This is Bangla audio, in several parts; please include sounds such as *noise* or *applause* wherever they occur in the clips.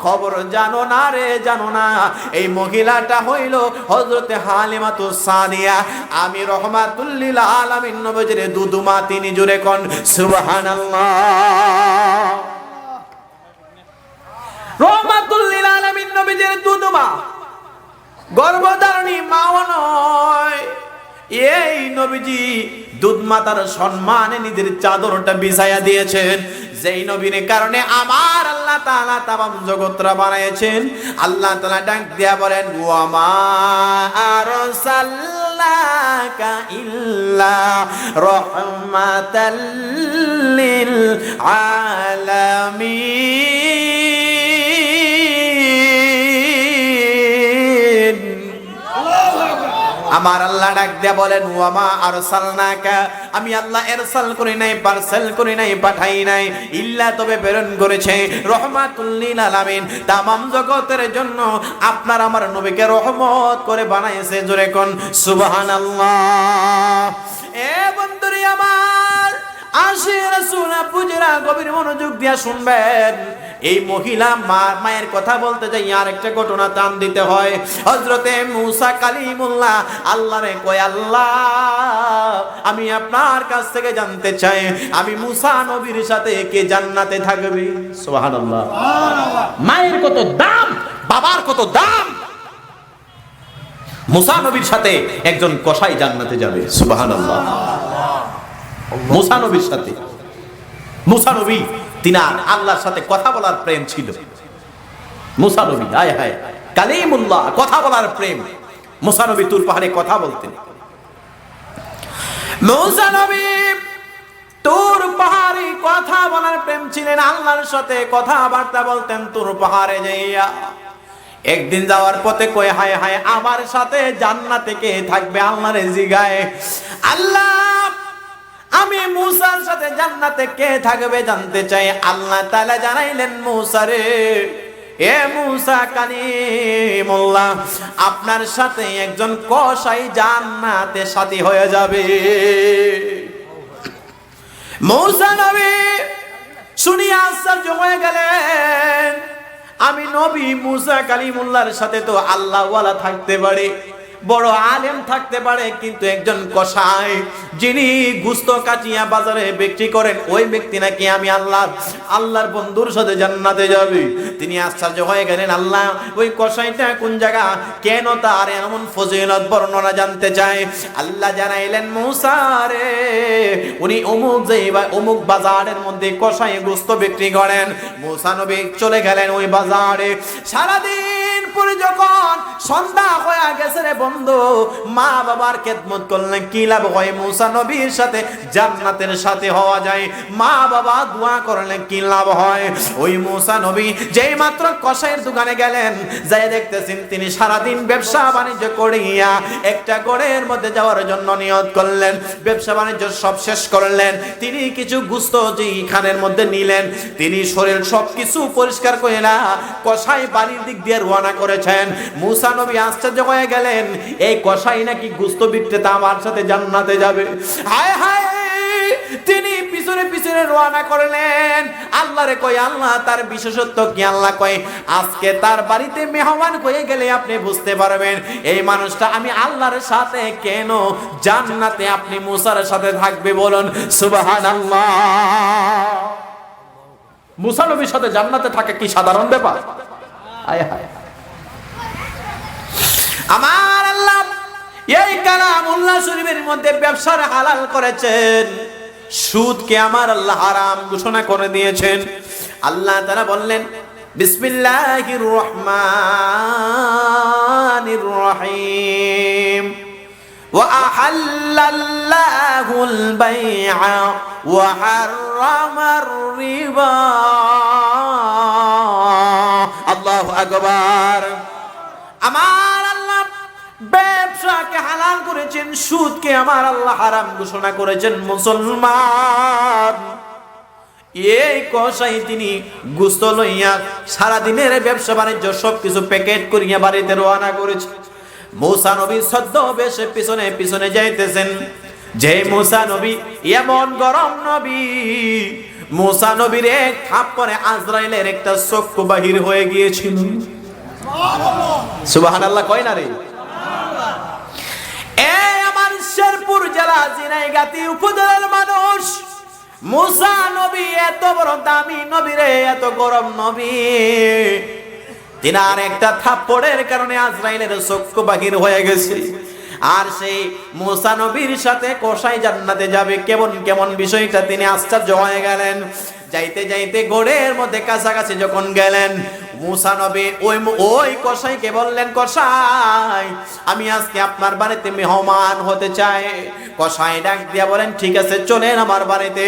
খবর জানো না রে, জানো না। এই মহিলাটা হইল হজরতে হালিমাতু সানিয়া। আমি রহমাতুল্লিল আলামিন নবজির দুদুমা, তিনি জুড়ে কোন, সুবহানাল্লাহ। রহমাতুল্লিল আলামিন দুদুমা। গর্ভধারণী নয়। এই নবীজি দুধ মাতার সম্মানে নিজের চাদরটা বিছাইয়া দিয়েছেন। যেই নবীর কারণে আমার আল্লাহ তাআলা তাবাম জগতরা বানিয়েছেন, আল্লাহ তাআলা ডাক দিয়া বলেন ওয়া মা আরসালনাকা ইল্লা রাহমাতাল লিল আলামিন। আমার আল্লাহ ডাক দিয়া বলেন, ওয়ামা আরসালনাকা? আমি আল্লাহ এরসাল করি নাই, পার্সেল করি নাই, পাঠাই নাই, ইল্লা তবে প্রেরণ করেছে। রহমাতুল লিল আলামিন, তামাম জগতের জন্য আপনার আমার নবীকে রহমত করে বানাইছে, জোরে কোন, সুবহানাল্লাহ। এ বন্ধুরি আমার আসে রাসূল পুজরা গভীর মনোযোগ দিয়া শুনবেন। এই মহিলা মা মায়ের কথা বলতে যাই আর একটা ঘটনা টান দিতে হয়। হজরতে মুসা কালিমুল্লাহ আল্লাহরে কয় আল্লাহ আমি আপনার কাছ থেকে জানতে চাই আমি মুসা নবীর সাথে কে জান্নাতে থাকবে? সুবহানাল্লাহ। মায়ের কত দাম বাবার কত দাম। মুসা নবীর সাথে একজন কসাই জান্নাতে যাবে। সুবহানাল্লাহ। মুসা নবীর সাথে। মুসা নবী তিনার আল্লাহর সাথে কথা বলার প্রেম ছিল। মুসা নবী হায়, কালিমুল্লাহ, কথা বলার প্রেম। মুসা নবী তুর পাহাড়ে কথা বলতেন। মুসা তোর পাহাড়ে কথা বলার প্রেম ছিলেন, আল্লাহর সাথে কথাবার্তা বলতেন, তোর পাহাড়ে যাইয়া। একদিন যাওয়ার পথে কয়, হায় হায়, আমার সাথে জান্নাতে কে থাকবে আল্লাহরে জিগায়? আল্লাহ আমি মুসার সাথে জান্নাতে কে থাকবে জানতে চাই? আল্লাহ তাআলা জানাইলেন মুসা রে, এ মুসা কালিমুল্লাহ, আপনার সাথে একজন কসাই জান্নাতে সাথী হয়ে যাবে। মুসা নবী শুনিয়া আশ্চর্য হয়ে গেলেন। আমি নবী মুসা কালিমুল্লাহর সাথে তো আল্লাহওয়ালা থাকতে পারি। বড় আলেম থাকতে পারে, কিন্তু একজন কসাই যিনি গুস্ত কাচিয়া বাজারে বিক্রি করেন, ওই ব্যক্তি নাকি আমি আল্লাহ, আল্লাহর বন্ধুর সাথে জান্নাতে যাবে। তিনি আশ্চর্য হয়ে গেলেন, আল্লাহ, ওই কসাইটা কোন জায়গা? কেন তার এমন ফজিলত বর্ণনা জানতে চায়? আল্লাহ জানাইলেন, মুসা রে, উনি অমুক যে অমুক বাজারের মধ্যে কসাই গুস্ত বিক্রি করেন। মুসা নবী চলে গেলেন ওই বাজারে। সারাদিন পরে যখন সন্ধ্যা হয়ে গেছে রে বন্ধু মা বাবার খেদমত করলেন, কি লাভ হয় মুসা নবীর সাথে? জান্নাতের সাথে হওয়া যায়। মা বাবা দোয়া করলেন, কি লাভ হয়? ওই মুসা নবী যেই মাত্র কসাইয়ের দোকানে গেলেন, যাই দেখতেছেন তিনি সারাদিন ব্যবসা বাণিজ্য করিয়া একটা গড়ের মধ্যে যাওয়ার জন্য নিয়ত করলেন, ব্যবসা বাণিজ্য সব শেষ করলেন। তিনি কিছু গুস্ত যে খানের মধ্যে নিলেন, তিনি শরীর সব কিছু পরিষ্কার করে না কসাই বাড়ির দিক দিয়ে রওনা করেছেন। মুসা নবী আশ্চর্য হয়ে গেলেন এই কসাই নাকি গুস্ত বিক্রেতা আমার সাথে জান্নাতে যাবে। হায় হায়, তিনি পিছনে পিছনে রওনা করলেন। আল্লাহরে কয়, আল্লাহ তার বিশেষত্ব কি? আল্লাহ কয়, আজকে তার বাড়িতে মেহমান হয়ে গেলে আপনি বুঝতে পারবেন, এই মানুষটা আমি আল্লাহর সাথে কেন জান্নাতে আপনি মুসার সাথে থাকবে বলুন, সুবহানাল্লাহ। মুসা নবীর সাথে জান্নাতে থাকা কি সাধারণ ব্যাপার? আয় হায়। আমার এই কালামুল্লাহ শরীফের মধ্যে ব্যবসার হালাল করেছেন সুদকে আমার আল্লাহ হারাম ঘোষণা করে দিয়েছেন আল্লাহ তারা বললেন বিসমিল্লাহির রহমানির রহিম وأحل الله البيع وحرم الربا الله أكبر আমার আল্লাহ ব্যবসাকে হালাল করেছেন, সুদকে আমার আল্লাহ হারাম ঘোষণা করেছেন মুসলমান। এই কষাই তিনি গুস্ত লইয়া সারাদিনের ব্যবসা বাণিজ্য সবকিছু প্যাকেট করিয়া বাড়িতে রওনা করেছে মৌসা নবী সদ্য বেশে পিছনে পিছনে যাইতেছেন। যে মৌসা নবী, এমন গরম নবী। মৌসা নবীর এক থাপ্পরে আজরাইলের একটা চক্ষু বাহির হয়ে গিয়েছিল। সুবাহান আল্লাহ কয় না রে? শেরপুর জেলা জিনাইগাতি উপজেলার মানুষ। মুসা নবী এত বড় দামি নবী রে, এত গরম নবী। তিনার একটা থাপ্পড়ের কারণে আজরাইলের চক্ষু বাহির হয়ে গেছে। আর সেই মুসা নবীর সাথে কষাই জান্নাতে যাবে কেমন কেমন বিষয়টা তিনি আশ্চর্য হয়ে গেলেন। যাইতে যাইতে গোড়ের মধ্যে কাছাকাছি যখন গেলেন মুসা নবী ওই ওই কসাইকে বললেন, কসাই, আমি আজকে আপনার বাড়িতে মেহমান হতে চাই। কসাই ডাক দিয়া বলেন, ঠিক আছে, চলেন আমার বাড়িতে।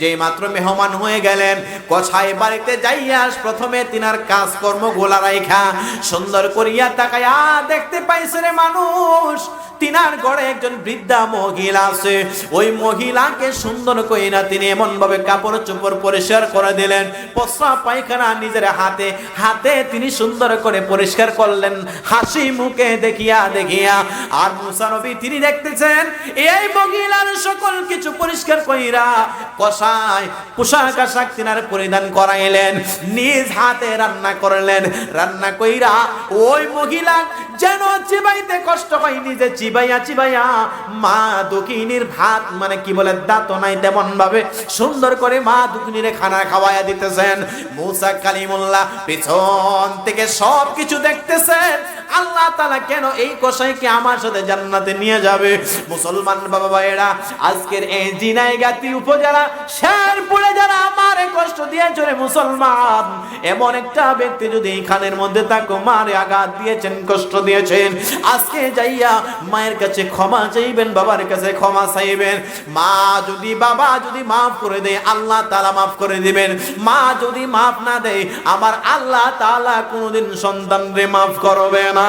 যেই মাত্র মেহমান হয়ে গেলেন, কসাই বাড়িতে যাইয়া প্রথমে তিনার কাজকর্ম গোলা রাইখা সুন্দর করিয়া তাকাইয়া দেখতে পাইছে রে মানুষ। তিনার ঘরে একজন বৃদ্ধা মহিলা আছে। ওই মহিলাকে সুন্দর কইরা তিনি এমন ভাবে কাপড় চোপড় পরিষ্কার করে দিলেন। প্রস্রাব পায়খানা নিজের হাতে হাতে তিনি সুন্দর করে পরিষ্কার করলেন। হাসি মুখে দেখিয়া দেখিয়া আর মুসানবী তিনি দেখতেছেন, এই মহিলার সকল কিছু পরিষ্কার কইরা কষায় পোশাক আশাক তিনার পরিধান করাইলেন। নিজ হাতে রান্না করলেন। রান্না কইরা ওই মহিলা যেন চিবাইতে কষ্ট হয়, নিজে চিবাইয়া চিবাইয়া মা দুকিনীর ভাত মানে কি বলে তেমন ভাবে সুন্দর করে মা খানা খাওয়াইয়া দিতেছেন। মুসা কালিমুল্লাহ পিছন থেকে সব কিছু দেখতেছেন। আল্লাহ তালা কেন এই কষাইকে আমার সাথে জান্নাতে নিয়ে যাবে? মুসলমান বাবা ভাইয়েরা, আজকের এই উপজেলা যারা কষ্ট দিয়েছে রে মুসলমান, এমন একটা ব্যক্তি যদি এখানের মধ্যে তাকে মারে আঘাত দিয়েছেন, কষ্ট দিয়েছেন, আজকে যাইয়া মায়ের কাছে ক্ষমা চাইবেন, বাবার কাছে ক্ষমা চাইবেন। মা যদি, বাবা যদি মাফ করে দেয়, আল্লাহ তালা মাফ করে দিবেন। মা যদি মাফ না দেয়, আমার আল্লাহ তালা কোনোদিন সন্তানরে মাফ করবে না।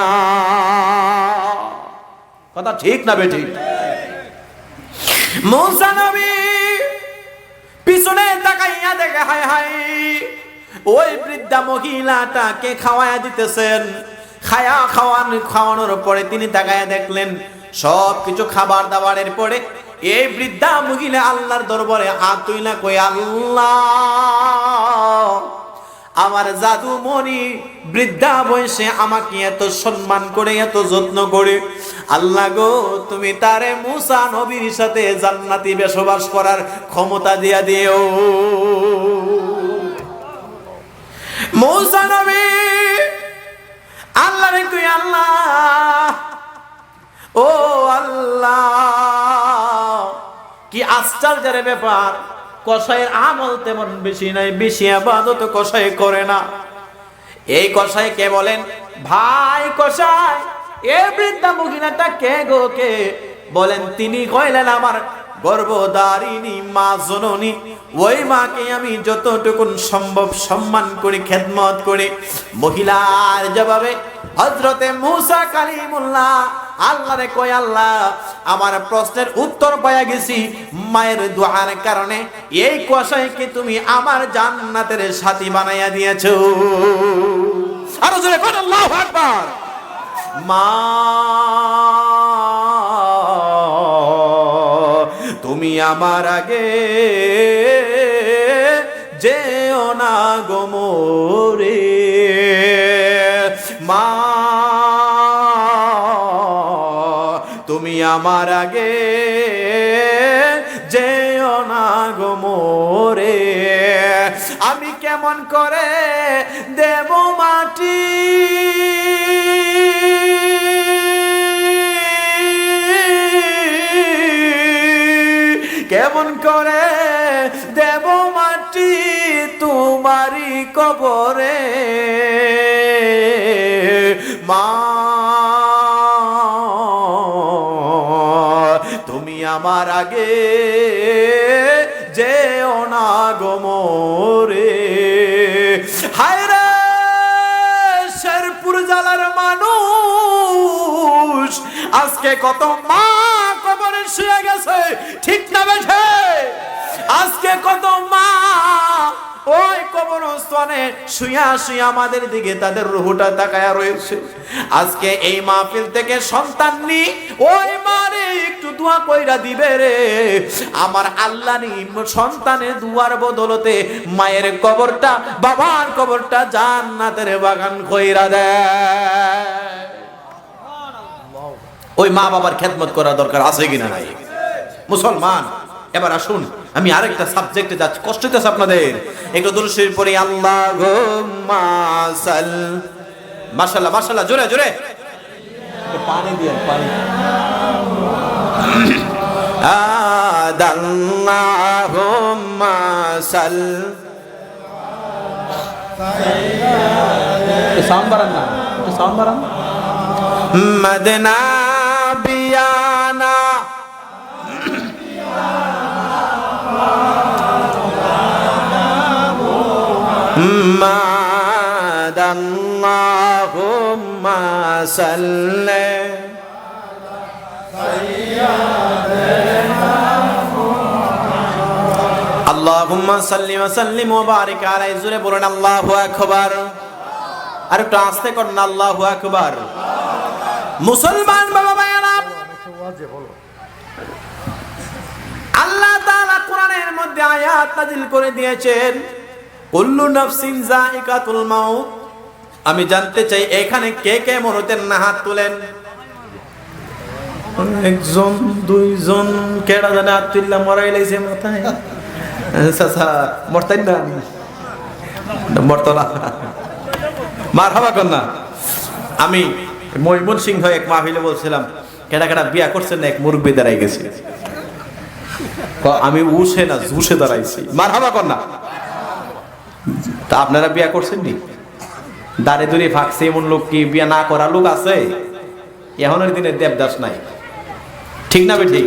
কথা ঠিক না বেটি মুসা পিছনে তাকাইয়া দেখে হায় হায়, ওই বৃদ্ধা মহিলাটাকে খাওয়াইয়া দিতেছেন। খায়া খাওয়ান খাওয়ানোর পরে তিনি তাকাইয়া দেখলেন সব কিছু খাবার দাবারের পরে এই বৃদ্ধা মহিলা আল্লাহর দরবারে, আতুই না কই আল্লাহ? আমার জাদু মনি বৃদ্ধা বয়সে আমাকে এত সম্মান করে, এত যত্ন করে। আল্লাহ গো, তুমি তারে মুসা নবীর সাথে জান্নাতি বসবাস করার ক্ষমতা দিয়া দিও। মুসা নবী! আল্লাহ রে তুই আল্লাহ। ও আল্লাহ। কি আশ্চর্যের ব্যাপার কষাইয়ের আমল তেমন বেশি নাই, বেশি আবাদত কষাই করে না। এই কষাই কে বলেন? ভাই কষাই এ বৃদ্ধা মহিলাটা কে গো কে? বলেন, তিনি কইলেন আমার গর্ভধারিণী মা জননী, ওই মাকে আমি যতটুকুন সম্ভব সম্মান করি, খেদমত করি। মহিলার জবাবে হজরতে মুসা কালিমুল্লাহ আল্লাহ রে কয়, আল্লাহ, আমার প্রশ্নের উত্তর পাইয়া গেছি। মায়ের দোয়ার কারণে এই কুয়াশায় কি তুমি আমার জান্নাতের সাথী বানাইয়া দিয়েছ? আরও জোরে কোন আল্লাহু আকবার। মা আমার আগে যেও না গোমরে মা, তুমি আমার আগে যেও না গোমরে আমি কেমন করে দেব মাটি? কেমন করে? দেব মাটি তোমারি কবরে। মা, তুমি আমার আগে যে না গোমরে হায় রে শেরপুর জেলার মানুষ, আজকে কত মা শুয়ে গেছে। ঠিক না বেঠে? আজকে কত মা ওই কবরস্থানে শুয়া শুয়া আমাদের দিকে তাদের রুহুটা তাকায়া রয়েছে। আজকে এই মাহফিল থেকে সন্তান নি, ওই মারে একটু দোয়া কইরা দিবে রে। আমার আল্লাহ নি সন্তানের দুয়ার বদলতে মায়ের কবরটা, বাবার কবরটা জান্নাতের বাগান কইরা দেয়। ওই মা বাবার খেদমত করা দরকার আছে কিনা নাই? মুসলমান, এবার আসুন, আমি আরেকটা সাবজেক্টে যাচ্ছি। কষ্ট হইতেছে আপনাদের। একটু দুরুশরীফ পড়ি আল্লাহ সাল মাশাল্লাহ মাশাল্লাহ জোরে জোরে। পানি দিয়ে পানি। আদাল্লাহুম্মা সাল সাউন্ড না সাউন্ড বাড়ান। মদনা বিয়ানা ماد اللهم صل اللهم صل وسلم وبارك على জোরে বলেন আল্লাহু আকবার আর একটু আস্তে করেন আল্লাহু আকবার মুসলমান বাবা ভাইয়েরা আল্লাহ তাআলা কোরআনের মধ্যে আয়াত নাজিল করে দিয়েছেন, কুল্লু নাফসিন যায়িকাতুল মাউত। আমি জানতে চাই, এখানে কে কে মরতেন না হাত তুলেন? একজন, দুইজন, কেডা জানে তুললা মরাই লাইছে মাথায়। চাচা, মরতেন না মরতো না। মার হবা কন্যা। আমি ময়মন সিংহ এক মাহফিলে বলছিলাম কেডা বিয়া করছেন এক মুরব্বী দাঁড়াই গেছে। আমি উসে না, ঝুসে দাঁড়াইছি। মার হাবা কর না। তা আপনারা বিয়া করছেন নি? দাঁড়ে দূরে ফাঁকছে এমন লোক কি বিয়া না করা লোক আছে? এখনের দিনে দেবদাস নাই। ঠিক না ঠিক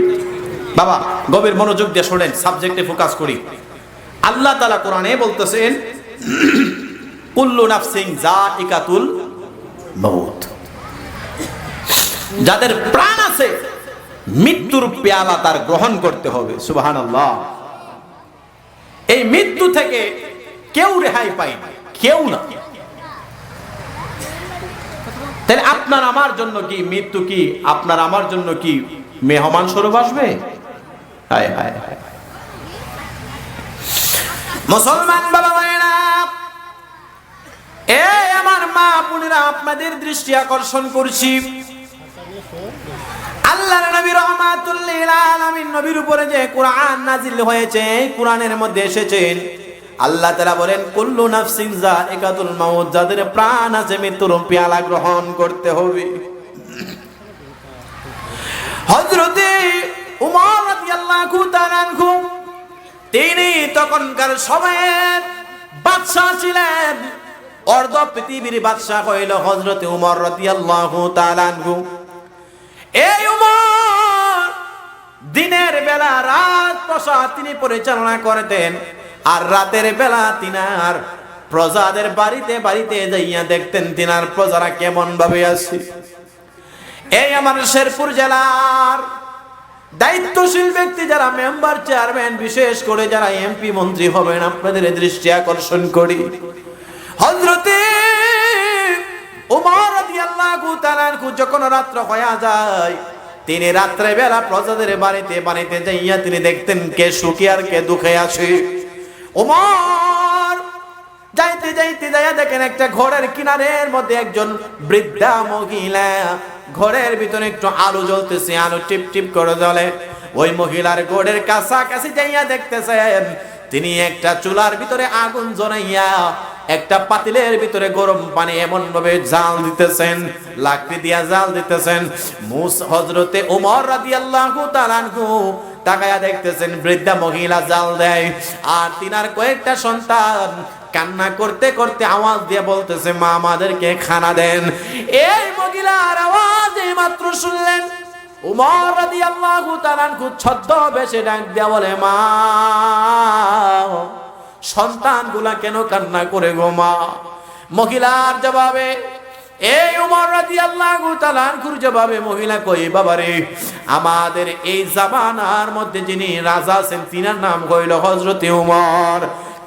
বাবা, গভীর মনোযোগ দিয়ে শোনেন সাবজেক্টে ফোকাস করি। আল্লাহ তালা কোরআনে বলতেছেন, *clears throat* কুল্লু নাফসিং যা ইকাতুল মৌত যাদের প্রাণ আছে, মৃত্যুর পেয়ালা তার গ্রহণ করতে হবে সুবাহান এই মৃত্যু থেকে কেউ রেহাই পায় না, কেউ না। তাহলে আপনার আমার জন্য কি মৃত্যু কি? আপনার আমার জন্য কি মেহমান স্বরূপ আসবে? মুসলমান বাবা ভাইয়েরা, এ আমার মা বোনেরা, আপনাদের দৃষ্টি আকর্ষণ করছি। আল্লাহর নবী রহমাতুল্লিল আলামিন নবীর উপরে যে কোরআন নাজিল হয়েছে, এই কোরআনের মধ্যে এসেছেন। আল্লাহ তাআলা বলেন, কুল্লু নাফসিন যায়িকাতুল মাউত যাদের প্রাণ আছে, মৃত্যুর পেয়ালা গ্রহণ করতে হবে। হযরতে উমর রাদিয়াল্লাহু তাআলা তিনি তখনকার সময়ের বাদশাহ ছিলেন। অর্ধ পৃথিবীর বাদশাহ হইল হযরতে উমর রাদিয়াল্লাহু তাআলা আনহু। এই উমর, দিনের বেলা রাত প্রসাদ তিনি পরিচালনা করতেন, আর রাতের বেলা তিনার প্রজাদের বাড়িতে বাড়িতে যাইয়া দেখতেন তিনার প্রজারা কেমন ভাবে আছে। এই আমার শেরপুর জেলার দায়িত্বশীল ব্যক্তি যারা মেম্বার চেয়ারম্যান, বিশেষ করে যারা এমপি মন্ত্রী হবেন, আপনাদের দৃষ্টি আকর্ষণ করি। হজরতে যখন রাত্র হয়ে যায়, তিনি রাত্রে বেলা প্রজাদের বাড়িতে বাড়িতে যাইয়া তিনি দেখতেন কে সুখী আর কে দুঃখে আছে। উমর যাইতে যাইতে যাইয়া দেখেন একটা ঘরের কিনারের মধ্যে একজন বৃদ্ধা মহিলা, ঘরের ভিতরে একটু আলো জ্বলতেছে, আলো টিপ টিপ করে জ্বলে। ওই মহিলার ঘরের কাছাকাছি যাইয়া দেখতেছেন তিনি একটা চুলার ভিতরে আগুন জ্বলাইয়া একটা পাতিলের ভিতরে গরম পানি এমন ভাবে জাল দিতেছেন, লাকড়ি দিয়া জাল দিতেছেন। মুস হজরতে উমর রাদিয়াল্লাহু তাআলা আনহু তাকায়া দেখতেছেন, বৃদ্ধা মহিলা জাল দেয়। আর তিনার কয়েকটা সন্তান কান্না করতে করতে আওয়াজ দিয়ে বলতেছে, মা, আমাদেরকে খানা দেন। এই মহিলার আওয়াজ মাত্র শুনলেন। উমর রাদিয়াল্লাহু তাআলা আনহু ছদ্মবেশে ডাক দিয়া বলে, মা, সন্তানগুলা কেন কান্না করে গো মা? মহিলার জবাবে, এই উমর রাদিয়াল্লাহু তাআলা আনহুর জবাবে, মহিলা কই বাবারে আমাদের এই জামানার মধ্যে যিনি রাজা আছেন, তিনার নাম কইল হযরতে উমর।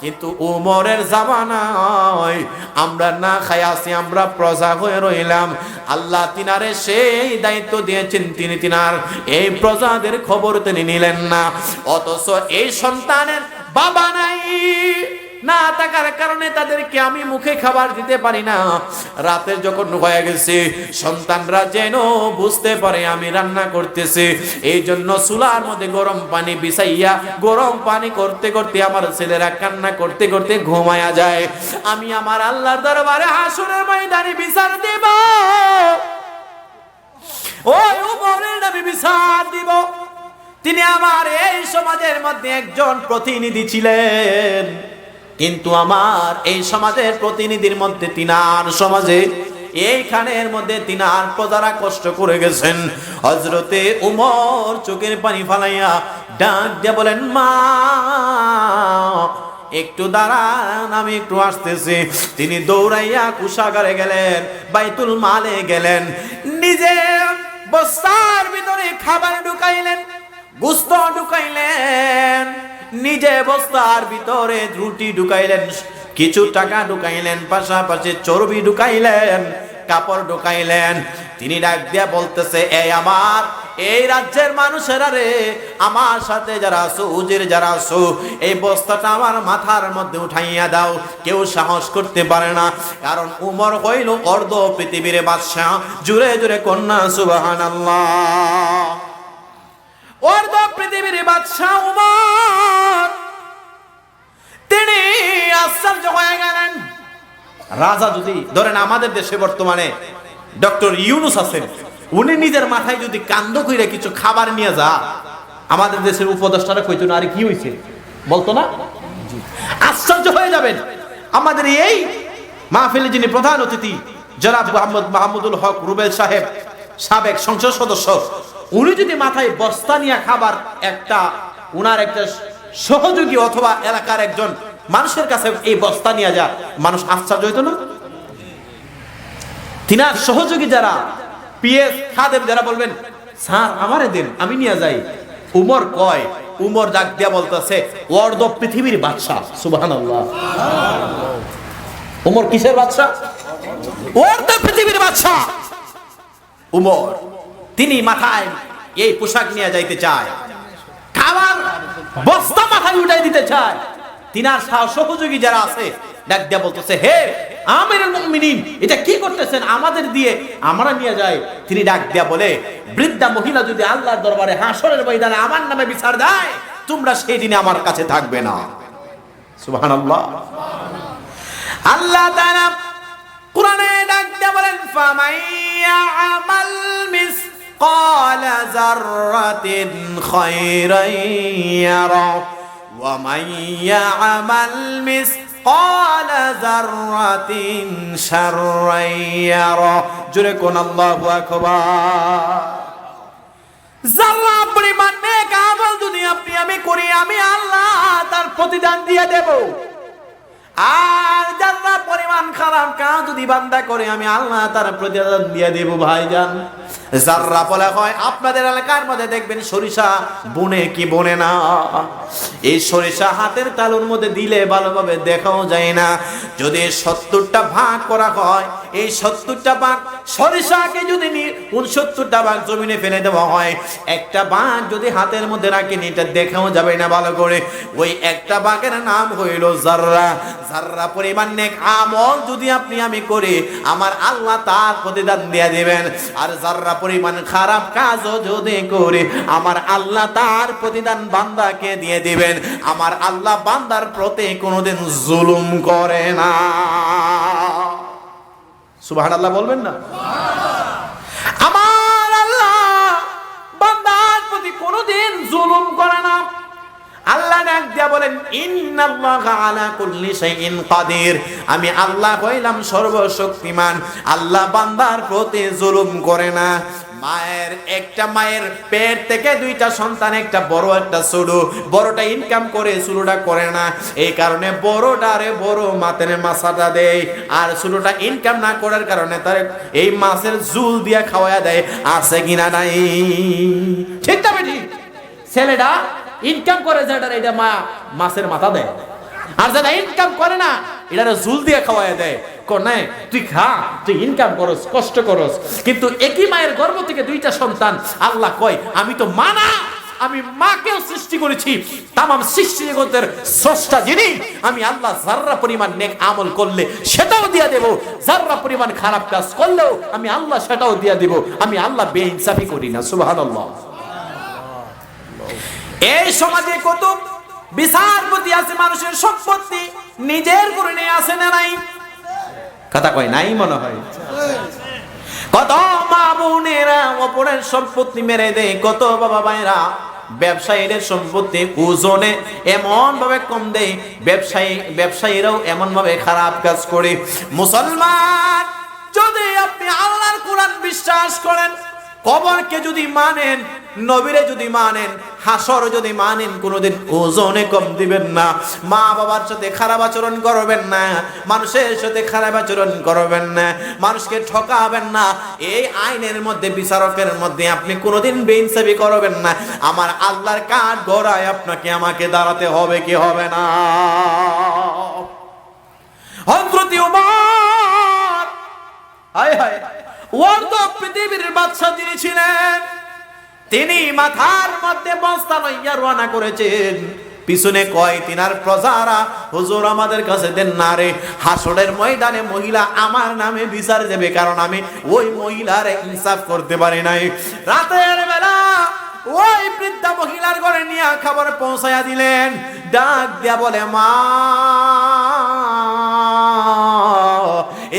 কিন্তু উমরের জামানায় আমরা না খাই আছি, আমরা প্রজা হয়ে রইলাম। আল্লাহ তিনারে সেই দায়িত্ব দিয়েছেন, তিনি তিনার এই প্রজাদের খবর তিনি নিলেন না। অথচ এই সন্তানের বাবা নাই। না থাকার কারণে তাদেরকে আমি মুখে খাবার দিতে পারি না। রাতে যখন হয়ে গেছে, সন্তানরা যেন বুঝতে পারে আমি রান্না করতেছি। এই জন্য চুলার মধ্যে গরম পানি বিছাইয়া, গরম পানি করতে করতে আমার ছেলেরা কান্না করতে করতে ঘুমায়া যায়। আমি আমার আল্লাহর দরবারে হাসুরের ময়দানে বিচার দেব। ওই উপরের বিচার দিব। তিনি আমার এই সমাজের মধ্যে একজন প্রতিনিধি ছিলেন। কিন্তু আমার এই সমাজের প্রতিনিধির মধ্যে তিনার সমাজে এইখানের মধ্যে তিনার প্রজারা কষ্ট করে গেছেন। হজরতে উমর চোখের পানি ফালাইয়া ডাক দিয়ে বলেন, মা, একটু দাঁড়ান, আমি একটু আসতেছি। তিনি দৌড়াইয়া কুষাগারে গেলেন, বাইতুল মালে গেলেন। নিজে বস্তার ভিতরে খাবার ঢুকাইলেন, গুস্ত ঢুকাইলেন। নিজে বস্তার ভিতরে রুটি ঢুকাইলেন, কিছু টাকা ঢুকাইলেন, পাশাপাশি চর্বি ঢুকাইলেন, কাপড় ঢুকাইলেন। তিনি ডাক দিয়া বলতেছে এই আমার, এই রাজ্যের মানুষেরা রে, আমার সাথে যারা আছো, উজির যারা আছো, এই বস্তাটা আমার মাথার মধ্যে উঠাইয়া দাও। কেউ সাহস করতে পারে না, কারণ উমর হইল অর্ধ পৃথিবীর বাদশাহ, জুড়ে জুড়ে কন্যা সুবাহান অর্ধ পৃথিবীর বাদশাহ উমর। তিনি আশ্চর্য হয়ে গেলেন। রাজা যদি ধরেন আমাদের দেশে বর্তমানে ডক্টর ইউনুস আছেন, উনি নিজের মাথায় যদি কান্দ কইরা কিছু খাবার নিয়ে যা, আমাদের দেশের উপদেষ্টারা কইতো না, আরে কি হইছে? বলতো না? আশ্চর্য হয়ে যাবেন। আমাদের এই মাহফিলে যিনি প্রধান অতিথি, জনাব মোহাম্মদ মাহমুদুল হক রুবেল সাহেব, সাবেক সংসদ সদস্য উনি যদি মাথায় বস্তা নিয়ে খাবার, একটা উনার একটা সহযোগী অথবা এলাকার একজন মানুষের কাছে এই বস্তা নিয়ে যা, মানুষ আশ্চর্য হইতো না? তিনার সহযোগী যারা, পিএস খাদেম যারা বলবেন, স্যার, আমারে দেন, আমি নিয়ে যাই। উমর কয়, উমর ডাক দিয়া বলতেছে অর্ধ পৃথিবীর বাদশা সুবহানাল্লাহ। উমর কিসের বাদশা অর্ধ পৃথিবীর বাদশা উমর। তিনি মাথায় এই পোশাক নিয়ে যাইতে চায়। খাবার বস্তা মাথায় উঠাই দিতে চায়। তিনার সহ- সহযোগী যারা আছে, ডাক দিয়া বলতেছে, হে আমিরুল মুমিনিন, এটা কি করতেছেন? আমাদের দিয়ে আমরা নিয়ে যাই। তিনি ডাক দিয়া বলে, বৃদ্ধা মহিলা যদি আল্লাহর দরবারে হাসরের ময়দানে আমার নামে বিচার দেয়, তোমরা সেই দিনে আমার কাছে থাকবে না। সুবহানাল্লাহ। আল্লাহ তাআলা কোরআনে ডাক দিয়া বলেন খায়রান ইয়ারা ওয়া মাইয়া আমাল মিসকাল যাররাতিন শাররান ইয়ারা জোরে কোন আল্লাহু আকবার। জাল্লা পরিমাণ নেক আমল যদি আপনি আমি করি, আমি আল্লাহ তার প্রতিদান দিয়ে দেব। আর জাল্লা পরিমাণ খারাপ কাজ যদি বান্দা করে, আমি আল্লাহ তার প্রতিদান দিয়ে দেব, ভাইজান। জাররা বলা হয়, আপনাদের এলাকার মধ্যে দেখবেন সরিষা বনে কি বনে না? এই সরিষা হাতের তালুর মধ্যে দিলে ভালোভাবে দেখাও যায় না। যদি সত্তরটা ভাগ করা হয়, এই সত্তরটা ভাগ সরিষাকে যদি নি উনসত্তরটা ভাগ জমিনে ফেলে দেওয়া হয়, একটা ভাগ যদি হাতের মধ্যে রাখেন, এটা দেখাও যাবে না ভালো করে। ওই একটা ভাগের নাম হইল জাররা জাররা পরিমাণ নেক আমল যদি আপনি আমি করি, আমার আল্লাহ তার প্রতিদান দিয়ে দিবেন। আর জাররা পরিমাণ খারাপ কাজও যদি করে, আমার আল্লাহ তার প্রতিদান বান্দাকে দিয়ে দিবেন। আমার আল্লাহ বান্দার প্রতি কোনোদিন জুলুম করে না। সুবহানাল্লাহ বলবেন না? আমার আল্লাহ বান্দার প্রতি কোনোদিন জুলুম করে আল্লাহ ডাক দিয়া বলেন আলা কুল্লি শাইইন কাদির। আমি আল্লাহ কইলাম সর্বশক্তিমান। আল্লাহ বান্দার প্রতি জুলুম করে না। মায়ের একটা মায়ের পেট থেকে দুইটা সন্তান, একটা বড়, একটা ছোট। বড়টা ইনকাম করে, ছোটটা করে না। এই কারণে বড়টা বড়টারে বড় মাতের মাছাটা দেয়। আর ছোটটা ইনকাম না করার কারণে তার এই মাছের জুল দিয়া খাওয়া দেয়। আছে কিনা নাই? ঠিক না বেটি ছেলেটা ইনকাম করে যেটা এটা মা, মাছের মাথা দেয়। আর যেটা ইনকাম করে না এটা ঝুল দিয়ে খাওয়াই দেয়। কনে তুই খা, তুই ইনকাম করস, কষ্ট করস। কিন্তু একই মায়ের গর্ভ থেকে দুইটা সন্তান, আল্লাহ কয়, আমি তো মানা আমি মাকেও সৃষ্টি করেছি। তামাম সৃষ্টি জগতের স্রষ্টা যিনি, আমি আল্লাহ জাররা পরিমাণ নেক আমল করলে সেটাও দিয়ে দেব। জাররা পরিমাণ খারাপ কাজ করলেও আমি আল্লাহ সেটাও দিয়ে দেব। আমি আল্লাহ বেইনসাফি করি না, সুবহানাল্লাহ। এই সমাজে কত বিচারপতি আছে, মানুষের সম্পত্তি নিজের করে নিয়ে আসে না নাই? কথা কয় নাই মনে হয়? কত মা বোনেরা অপরের সম্পত্তি মেরে দেয়, কত বাবা ভাইরা ব্যবসায়ীদের সম্পত্তি ওজনে এমন ভাবে কম দেয়, ব্যবসায়ী, ব্যবসায়ীরাও এমন ভাবে খারাপ কাজ করে। মুসলমান, যদি আপনি আল্লাহর কোরআন বিশ্বাস করেন কবরকে যদি মানেন, নবীরে যদি মানেন, হাসর যদি মানেন, কোনোদিন ওজনে কম দিবেন না। মা বাবার সাথে খারাপ আচরণ করবেন না, মানুষের সাথে খারাপ আচরণ করবেন না, মানুষকে ঠকাবেন না। এই আইনের মধ্যে, বিচারকের মধ্যে আপনি কোনোদিন বেইনসাবি করবেন না। আমার আল্লাহর কাঠ গড়ায় আপনাকে আমাকে দাঁড়াতে হবে কি হবে না? হজরতি উমর, হায় হায়। তো পৃথিবীর বাদশা যিনি ছিলেন, তিনি মাথার মধ্যে বস্তা লইয়া রওনা করেছেন। পিছনে কয়, তিনার প্রজারা, হুজুর আমাদের কাছে দেন না রে। হাসরের ময়দানে মহিলা আমার নামে বিচার দেবে, কারণ আমি ওই মহিলার ইনসাফ করতে পারি নাই। রাতের বেলা ওই বৃদ্ধা মহিলার ঘরে নিয়ে খাবার পৌঁছায়া দিলেন। ডাক দিয়া বলে, মা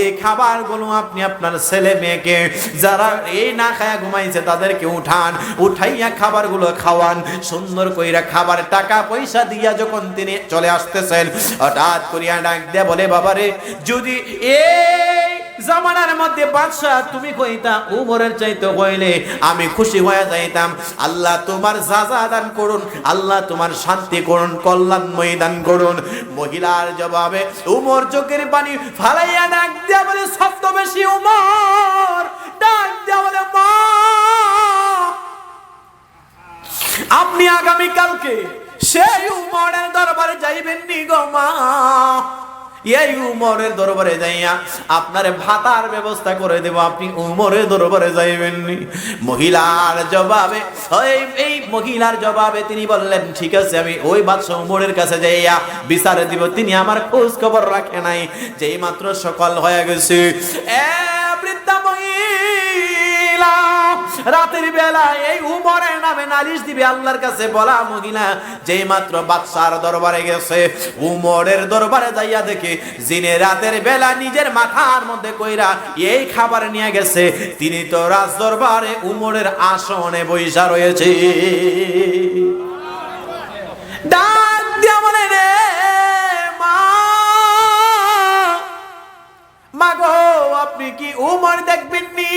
এই খাবারগুলো আপনি আপনার ছেলে মেয়েকে যারা এই না খায়া ঘুমাইছে তাদেরকে উঠান, উঠাইয়া খাবারগুলো খাওয়ান। সুন্দর কইরা খাবার, টাকা পয়সা দিয়া যখন তিনি চলে আসতেছেন, হঠাৎ করিয়া ডাক দিয়া বলে, বাবারে, যদি এই জামানার মধ্যে বাদশাহ, তুমি কইতা, উমরের চাইতে কইলে আমি খুশি হয়ে যাইতাম। আল্লাহ তোমার যাজা দান করুন, আল্লাহ তোমার শান্তি করুন কল্যাণময় দান করুন। মহিলার জবাবে উমর চোখের পানি ফালাইয়া ডাক দিয়া বলে শব্দ বেশি উমর। ডাক দিয়া বলে, মা, আপনি আগামী কালকে সেই উমরের দরবারে যাইবেন নি গো মা। এই উমরের দরবারে যাইয়া আপনার ভাতার ব্যবস্থা করে দেব, আপনি উমরের দরবারে যাইবেন মহিলার জবাবে, এই মহিলার জবাবে তিনি বললেন, ঠিক আছে, আমি ওই বাদশাহ উমরের কাছে যাইয়া বিচারে দিব। তিনি আমার খোঁজ খবর রাখে নাই। যেই মাত্র সকাল হয়ে গেছে, এ রাতের বেলা এই উমরের নামে নালিশ দিবে আল্লাহর কাছে, বলা মহিলা, যেই মাত্র বাদশার দরবারে গেছে, উমরের দরবারে যাইয়া দেখে, যিনি রাতের বেলা নিজের মাথার মধ্যে কইরা এই খাবার নিয়ে গেছে, তিনি তো রাজ দরবারে উমরের আসনে বৈশা রয়েছে। ডাক রে মা আপনি কি উমর দেখবেন নি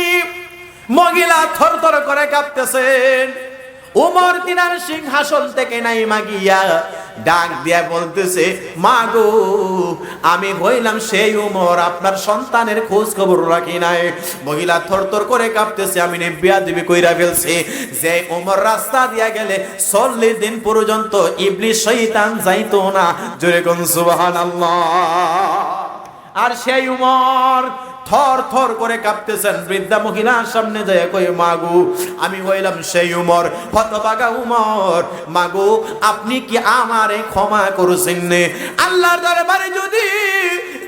মহিলা থর থর করে কাঁপতেছেন। উমর তিনার সিংহাসন থেকে নাই মাগিয়া ডাক দিয়া বলতেছে মাগো আমি হইলাম সেই উমর, আপনার সন্তানের খোঁজ খবর রাখি নাই। মহিলা থর করে কাঁপতেছে, আমি বিয়া দিবি কইরা ফেলছে। যে উমর রাস্তা দিয়া গেলে চল্লিশ দিন পর্যন্ত ইবলি শৈতান যাইতো না। জোরে কোন সুবহানাল্লাহ। আর সেই উমর থর থর করে কাঁপতেছেন। বৃদ্ধা মহিলার সামনে যায় কই মাগু, আমি হইলাম সেই উমর হতবাগা উমর। মাগু, আপনি কি আমারে ক্ষমা করছেন নে? আল্লাহর দরবারে যদি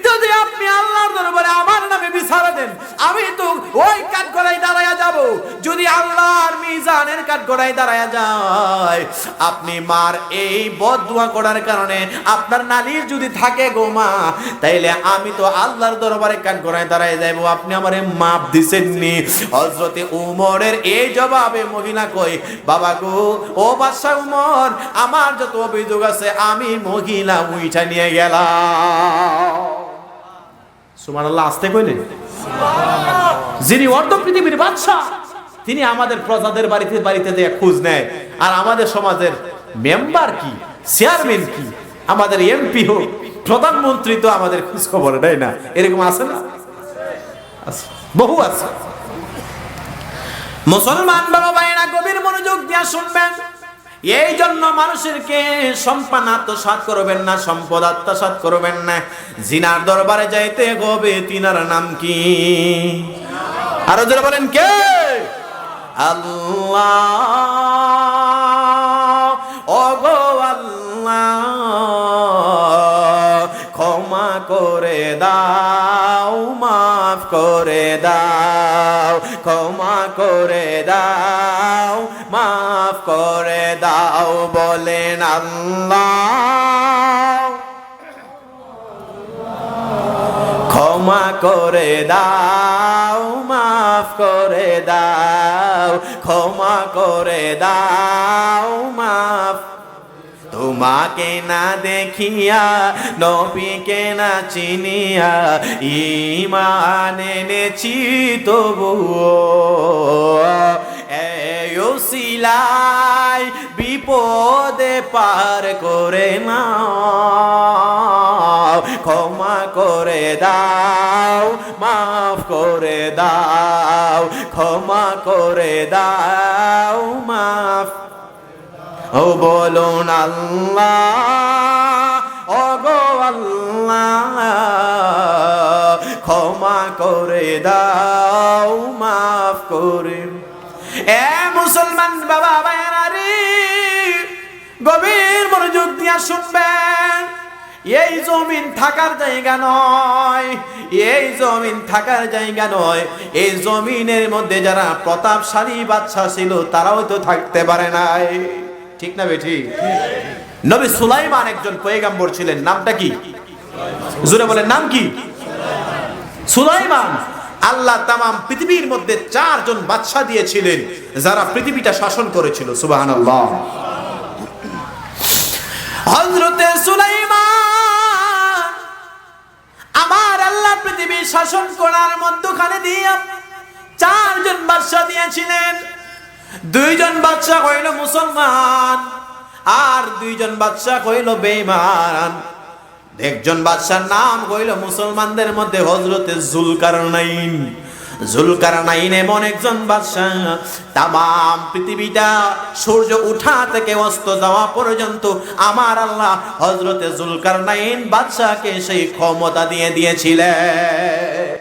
যদি আপনি আল্লাহর দরবারে আমার নামে বিচার দেন, আমি তো ওই কাঠ গলায় দাঁড়ায়া যাব যদি আল্লাহর মিজানের কাঠ গড়াই দাঁড়ায়া যায়, আপনি মার এই বদুয়া করার কারণে আপনার নালিশ যদি থাকে গো মা, তাইলে আমি তো আল্লাহর দরবারে কাঠ গড়াই দাঁড়ায় যাইবো। আপনি আমারে মাপ দিছেননি। হজরতে উমরের এই জবাবে মহিলা কই বাবা গো, ও বাদশা উমর, আমার যত অভিযোগ আছে, আমি মহিলা উইঠা নিয়ে গেলাম। সুমান আল্লাহ আসতে কইলেন। যিনি অর্ধ পৃথিবীর বাদশাহ তিনি আমাদের প্রজাদের বাড়িতে বাড়িতে দিয়ে খোঁজ নেয়। আর আমাদের সমাজের মেম্বার কি, চেয়ারম্যান কি, আমাদের এমপি হোক, প্রধানমন্ত্রী তো আমাদের খোঁজ খবর নেয় না। এরকম আছে না? বহু আছে। মুসলমান বাবা ভাইরা গভীর মনোযোগ দিয়া শুনবেন। এই জন্য মানুষেরকে সম্পান আত্মসাত করবেন না, সম্পদ আত্মসাত করবেন না। জিনার দরবারে যাইতে গবে তিনার নাম কি? আরও যারা বলেন কে? আল্লাহ, ওগো আল্লাহ, ক্ষমা করে দাও, মাফ করে দাও, ক্ষমা করে দাও, মাফ করে দাও, বলেন আল্লাহ। ক্ষমা করে দাও মাফ করে দাও, ক্ষমা করে দাও, মাফ। তোমাকে না দেখিয়া, নবীকে না চিনিয়া ইমান এনেছি তবুও। ওসিলাই বিপদে পার করে না ক্ষমা করে দাও, মাফ করে দাও, ক্ষমা করে দাও, মাফ। ও বলুন আল্লাহ ও আল্লাহ, ক্ষমা করে দাও, মাফ করে। এ মুসলমান বাবা ভাইয়ারা রে, গভীর মনোযোগ দিয়া শুনবেন। এই জমিন থাকার জায়গা নয়, এই জমিন থাকার জায়গা নয়। এই জমিনের মধ্যে যারা প্রতাপশালী বাচ্চা ছিল, তারাও তো থাকতে পারে নাই। ঠিক না বেঠি? নবী সুলাইমান একজন পয়গাম্বর ছিলেন, নামটা কি? জুড়ে বলেন, নাম কি? সুলাইমান। আল্লাহ তামাম পৃথিবীর মধ্যে চারজন বাদশা দিয়েছিলেন, যারা পৃথিবীটা শাসন করেছিল, সুবহানাল্লাহ। হযরতে সুলাইমান আল্লাহ পৃথিবী শাসন করার মধ্যখানে দিয়ে চারজন বাদশাহ দিয়েছিলেন। দুইজন বাদশাহ হইল মুসলমান আর দুইজন বাদশাহ হইল বেঈমান। একজন বাদশার নাম হইল মুসলমানদের মধ্যে হজরতে জুলকারনাইন। জুলকারনাইন এমন একজন বাদশাহ, তামাম পৃথিবীটা সূর্য উঠা থেকে অস্ত যাওয়া পর্যন্ত আমার আল্লাহ হজরতে জুলকারনাইন বাদশাহকে সেই ক্ষমতা দিয়ে দিয়েছিলেন।